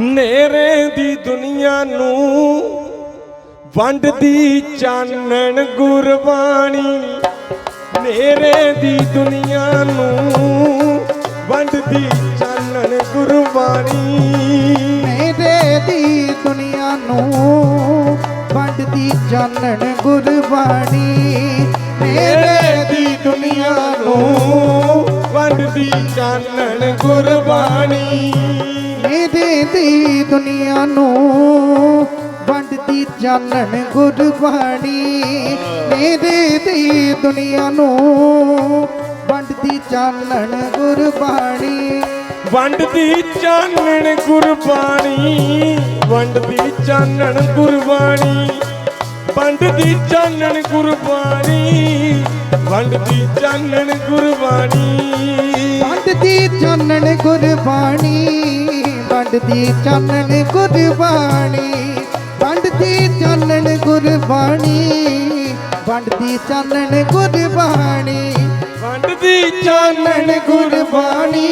ਨੇਰੇ ਦੀ ਦੁਨੀਆ ਨੂੰ ਵੰਡਦੀ ਚਾਨਣ ਗੁਰਬਾਣੀ। ਨੇਰੇ ਦੀ ਦੁਨੀਆ ਨੂੰ ਵੰਡਦੀ ਚਾਨਣ ਗੁਰਬਾਣੀ। ਮੇਰੇ ਦੀ ਦੁਨੀਆ ਨੂੰ ਵੰਡਦੀ ਚਾਨਣ ਗੁਰਬਾਣੀ। ਮੇਰੇ ਦੀ ਦੁਨੀਆ ਨੂੰ ਵੰਡਦੀ ਚਾਨਣ ਗੁਰਬਾਣੀ। ਦੀ ਦੁਨੀਆ ਨੂੰ, ਵੰਡਦੀ ਚਾਨਣ ਗੁਰਬਾਣੀ। ਮੇਰੇ ਦੀ ਦੁਨੀਆ ਨੂੰ, ਵੰਡਦੀ ਚਾਨਣ ਗੁਰਬਾਣੀ। ਵੰਡਦੀ ਚਾਨਣ ਗੁਰਬਾਣੀ, ਵੰਡਦੀ ਚਾਨਣ ਗੁਰਬਾਣੀ। ਵੰਡਦੀ ਚਾਨਣ ਗੁਰਬਾਣੀ, ਵੰਡਦੀ ਚਾਨਣ ਗੁਰਬਾਣੀ। ਵੰਡਦੀ ਚਾਨਣ ਗੁਰਬਾਣੀ, ਵੰਡਦੀ ਚਾਨਣ ਗੁਰਬਾਣੀ, ਵੰਡਦੀ ਚਾਨਣ ਗੁਰਬਾਣੀ, ਵੰਡਦੀ ਚਾਨਣ ਗੁਰਬਾਣੀ, ਵੰਡਦੀ ਚਾਨਣ ਗੁਰਬਾਣੀ,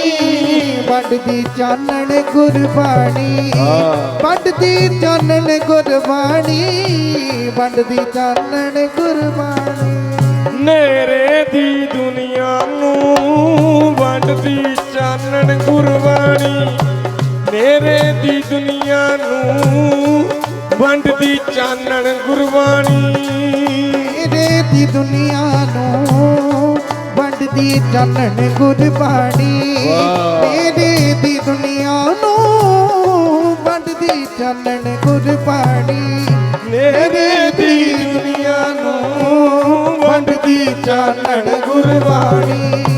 ਵੰਡਦੀ ਚਾਨਣ ਗੁਰਬਾਣੀ, ਵੰਡਦੀ ਚਾਨਣ ਗੁਰਬਾਣੀ, ਵੰਡਦੀ ਚਾਨਣ ਗੁਰਬਾਣੀ। ਨੇਰੇ ਚਾਨਣ ਗੁਰਬਾਣੀ ਨੇਰੇ ਦੀ ਦੁਨੀਆ ਨੂੰ ਵੰਡਦੀ ਚਾਨਣ ਗੁਰਬਾਣੀ। ਮੇਰੇ ਦੀ ਦੁਨੀਆ ਨੂੰ ਵੰਡਦੀ ਚਾਨਣ ਗੁਰਬਾਣੀ। ਮੇਰੇ ਦੀ ਦੁਨੀਆ ਨੂੰ ਵੰਡਦੀ ਚਾਨਣ ਗੁਰਬਾਣੀ। ਨੇਰੇ ਦੀ ਦੁਨੀਆ ਨੂੰ ਵੰਡਦੀ ਚਾਨਣ ਗੁਰਬਾਣੀ। ਮੇਰੇ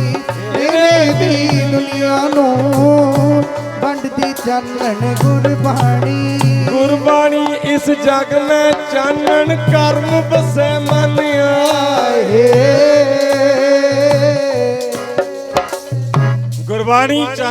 ਦੁਨੀਆ ਨੂੰ ਵੰਡਦੀ ਚਾਨਣ ਗੁਰਬਾਣੀ। ਗੁਰਬਾਣੀ ਇਸ ਜਗ ਮੈਂ ਚਾਨਣ ਕਰਮ ਬਸੈ ਮਨ ਆਏ ਗੁਰਬਾਣੀ ਚਾਨਣ